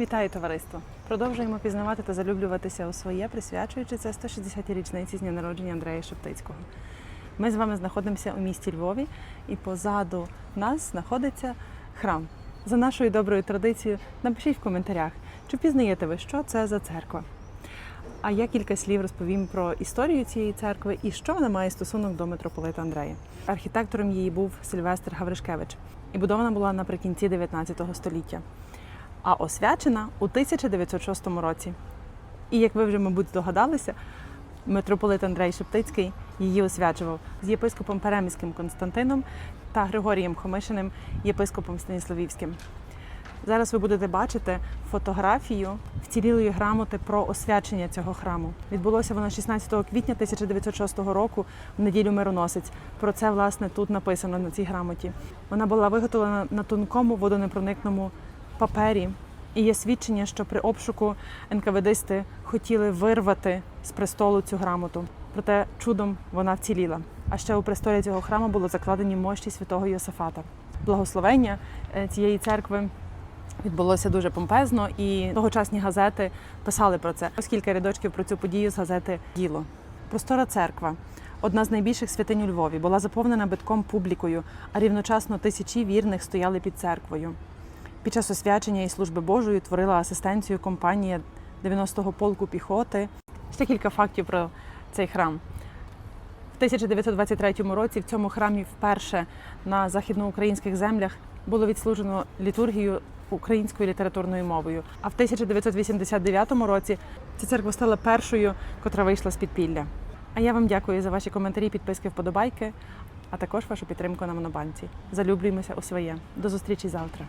Вітаю товариство! Продовжуємо пізнавати та залюблюватися у своє, присвячуючи це 160-й річниці з дня народження Андрея Шептицького. Ми з вами знаходимося у місті Львові, і позаду нас знаходиться храм. За нашою доброю традицією, напишіть в коментарях, чи впізнаєте ви, що це за церква. А я кілька слів розповім про історію цієї церкви і що вона має стосунок до митрополита Андрея. Архітектором її був Сильвестр Гавришкевич, і будована була наприкінці 19 століття а освячена у 1906 році. І як ви вже, мабуть, здогадалися, митрополит Андрей Шептицький її освячував з єпископом Переміським Константином та Григорієм Хомишиним, єпископом Станіславівським. Зараз ви будете бачити фотографію вцілілої грамоти про освячення цього храму. Відбулося воно 16 квітня 1906 року в неділю мироносець. Про це власне тут написано на цій грамоті. Вона була виготовлена на тонкому водонепроникному папері. І є свідчення, що при обшуку НКВДисти хотіли вирвати з престолу цю грамоту. Проте чудом вона вціліла. А ще у престолі цього храму було закладені мощі святого Йосифата. Благословення е, цієї церкви відбулося дуже помпезно, і тогочасні газети писали про це. Ось кілька рядочків про цю подію з газети Діло. Простора церква. Одна з найбільших святинь у Львові була заповнена битком публікою, а рівночасно тисячі вірних стояли під церквою. Під час освячення і служби Божої творила асистенцію компанія 90-го полку піхоти. Ще кілька фактів про цей храм. В 1923 році в цьому храмі вперше на західноукраїнських землях було відслужено літургію українською літературною мовою. А в 1989 році ця церква стала першою, котра вийшла з підпілля. А я вам дякую за ваші коментарі, підписки, вподобайки, а також вашу підтримку на монобанці. Залюблюємося у своє. До зустрічі завтра.